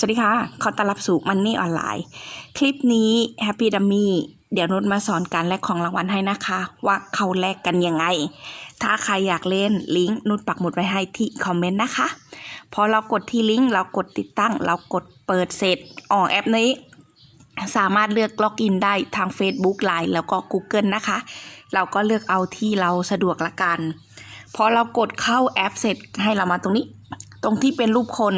สวัสดีค่ะ ขอต้อนรับสู่มันนี่ออนไลน์ คลิปนี้ Happy Dummy เดี๋ยวนุชมาสอนการแลกของรางวัลให้นะคะ ว่าเขาแลกกันยังไง ถ้าใครอยากเล่นลิงก์นุชปักหมุดไว้ให้ที่คอมเมนต์นะคะ พอเรากดที่ลิงก์เรากดติดตั้ง เรากดเปิดเสร็จอ๋อแอปนี้ สามารถเลือกล็อกอินได้ทาง Facebook Line แล้วก็ Google นะคะ เราก็เลือกเอาที่เราสะดวกละกัน พอเรากดเข้าแอปเสร็จให้เรามาตรงนี้ ตรงที่เป็นรูปคน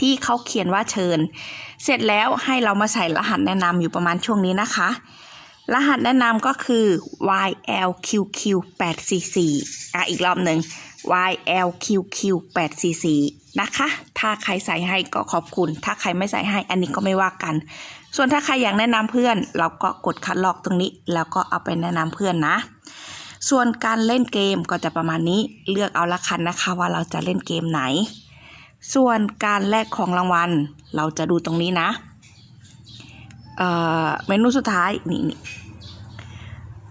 ที่เขาเขียนว่าเชิญ เสร็จแล้วให้เรามาใส่รหัสแนะนำอยู่ประมาณช่วงนี้นะคะ รหัสแนะนำก็คือ YLQQ844 อะอีกรอบหนึ่ง YLQQ844 นะคะ ถ้าใครใส่ให้ก็ขอบคุณ ถ้าใครไม่ใส่ให้อันนี้ก็ไม่ว่ากัน ส่วนถ้าใครอยากแนะนำเพื่อน เราก็กดคัดลอกตรงนี้ แล้วก็เอาไปแนะนำเพื่อนนะส่วนการเล่นเกมก็จะประมาณนี้ เลือกเอาละคันนะคะว่าเราจะเล่นเกมไหน ส่วนการแลกของรางวัล เราจะดูตรงนี้นะเเมนูสุดท้ายนี่น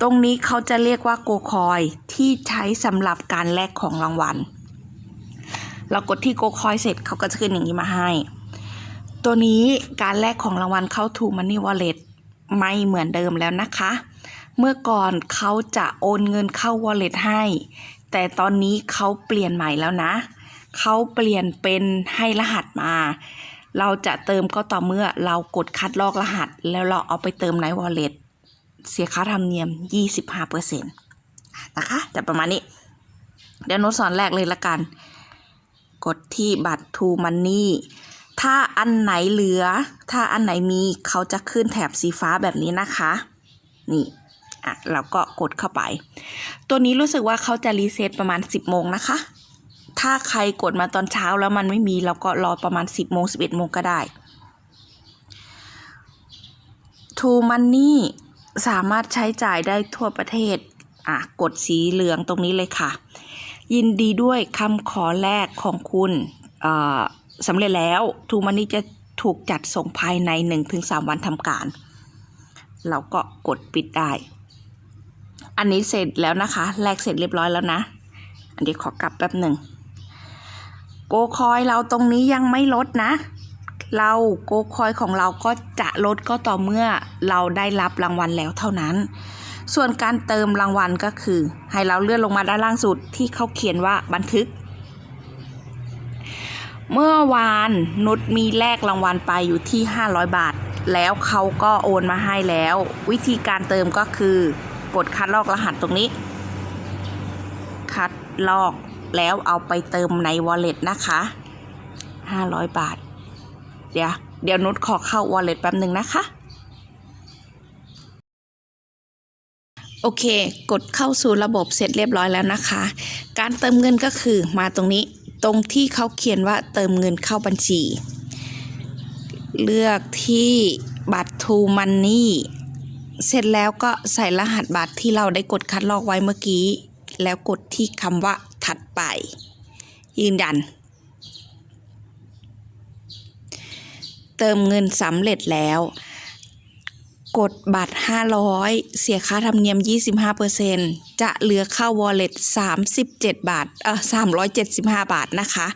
ตรงนี้เขาจะเรียกว่าโกคอยที่ใช้สำหรับการแลกของรางวัล เรากดที่โกคอยเสร็จเขาก็จะขึ้นอย่างนี้มาให้ ตัวนี้การแลกของรางวัลเข้าถูมันนี่วอลเล็ตไม่เหมือนเดิมแล้วนะคะ เมื่อก่อนเขาจะโอนเงินเข้าวอลเล็ตให้ แต่ตอนนี้เขาเปลี่ยนใหม่แล้วนะ เขาเปลี่ยนเป็นให้รหัสมา เราจะเติมก็ต่อเมื่อเรากดคัดลอกรหัส แล้วเราเอาไปเติมใน wallet เสียค่าธรรมเนียม 25%นะคะจะประมาณนี้ เดี๋ยวโน้ตสอนแรกเลยละกัน กดที่บัตร to money ถ้าอันไหนเหลือ ถ้าอันไหนมีเขาจะขึ้นแถบสีฟ้าแบบนี้นะคะ นี่อะเราก็กดเข้าไป ตัวนี้รู้สึกว่าเขาจะรีเซ็ตประมาณ 10โมงนะคะ ถ้าใครกดมาตอนเช้าแล้วมันไม่มีเราก็รอประมาณ 10โมง11โมงก็ได้ To Money สามารถใช้จ่ายได้ทั่วประเทศ อะ กดสีเหลืองตรงนี้เลยค่ะ ยินดีด้วยคำขอแรกของคุณอ่อสำเร็จแล้ว To Money จะถูกจัดส่งภายใน 1-3 วันทำการ เราก็กดปิดได้ อันนี้เสร็จแล้วนะคะ แลกเสร็จเรียบร้อยแล้วนะ อันนี้ขอกลับแป๊บหนึ่ง โกคอยเราตรงนี้ยังไม่ลดนะ เราโกคอยของเราก็จะลดก็ต่อเมื่อเราได้รับรางวัลแล้วเท่านั้น ส่วนการเติมรางวัลก็คือ ให้เราเลื่อนลงมาด้านล่างสุดที่เขาเขียนว่าบันทึก เมื่อวานนุชมีแลกรางวัลไปอยู่ที่ 500 บาท แล้วเขาก็โอนมาให้แล้ว วิธีการเติมก็คือกดคัดลอกรหัสตรงนี้ คัดลอก แล้วเอาไปเติมใน wallet นะคะ 500 บาท เดี๋ยวเดี๋ยวนุชขอเข้า wallet แป๊บหนึ่งนะคะ โอเค กดเข้าสู่ระบบเสร็จเรียบร้อยแล้วนะคะ การเติมเงินก็คือมาตรงนี้ตรงที่เขาเขียนว่าเติมเงินเข้าบัญชี เลือกที่บัตร to money เสร็จแล้วก็ใส่รหัสบัตรที่เราได้กดคัดลอกไว้เมื่อกี้ แล้วกดที่คำว่า ถัดไป ยืนยัน เติมเงินสำเร็จแล้ว กดบัตร 500 เสียค่าธรรมเนียม 25%จะเหลือเข้า wallet 37 บาทเออ375 บาทนะคะ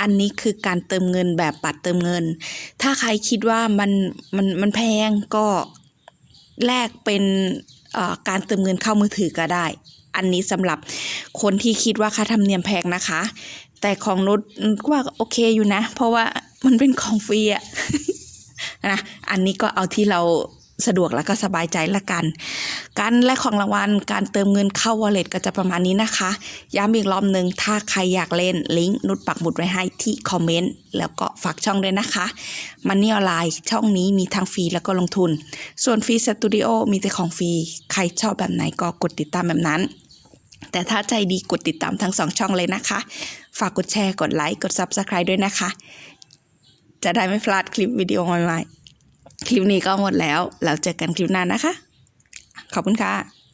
อันนี้คือการเติมเงินแบบบัตรเติมเงิน ถ้าใครคิดว่ามันมันมันแพงก็แลกเป็นการเติมเงินเข้ามือถือก็ได้ อันนี้สำหรับคนที่คิดว่าค่าธรรมเนียมแพงนะคะ แต่ของนุชก็ว่าโอเคอยู่นะ เพราะว่ามันเป็นของฟรีอะนะอันนี้ก็เอาที่เราสะดวกแล้วก็สบายใจละกัน การแลกของรางวัลการเติมเงินเข้า wallet ก็จะประมาณนี้นะคะ ย้ำอีกรอบหนึ่งถ้าใครอยากเล่นลิงก์นุชปักหมุดไว้ให้ที่คอมเมนต์แล้วก็ฝากช่องด้วยนะคะมันนี่ออนไลน์ช่องนี้มีทั้งฟรีแล้วก็ลงทุน ส่วนฟรีสตูดิโอมีแต่ของฟรีใครชอบแบบไหนก็กดติดตามแบบนั้น แต่ถ้าใจดีกดติดตามทั้งสองช่องเลยนะคะ ฝากกดแชร์ กดไลค์ กด Subscribe ด้วยนะคะ จะได้ไม่พลาดคลิปวิดีโอใหม่ๆ คลิปนี้ก็หมดแล้ว แล้วเจอกันคลิปหน้านะคะ ขอบคุณค่ะ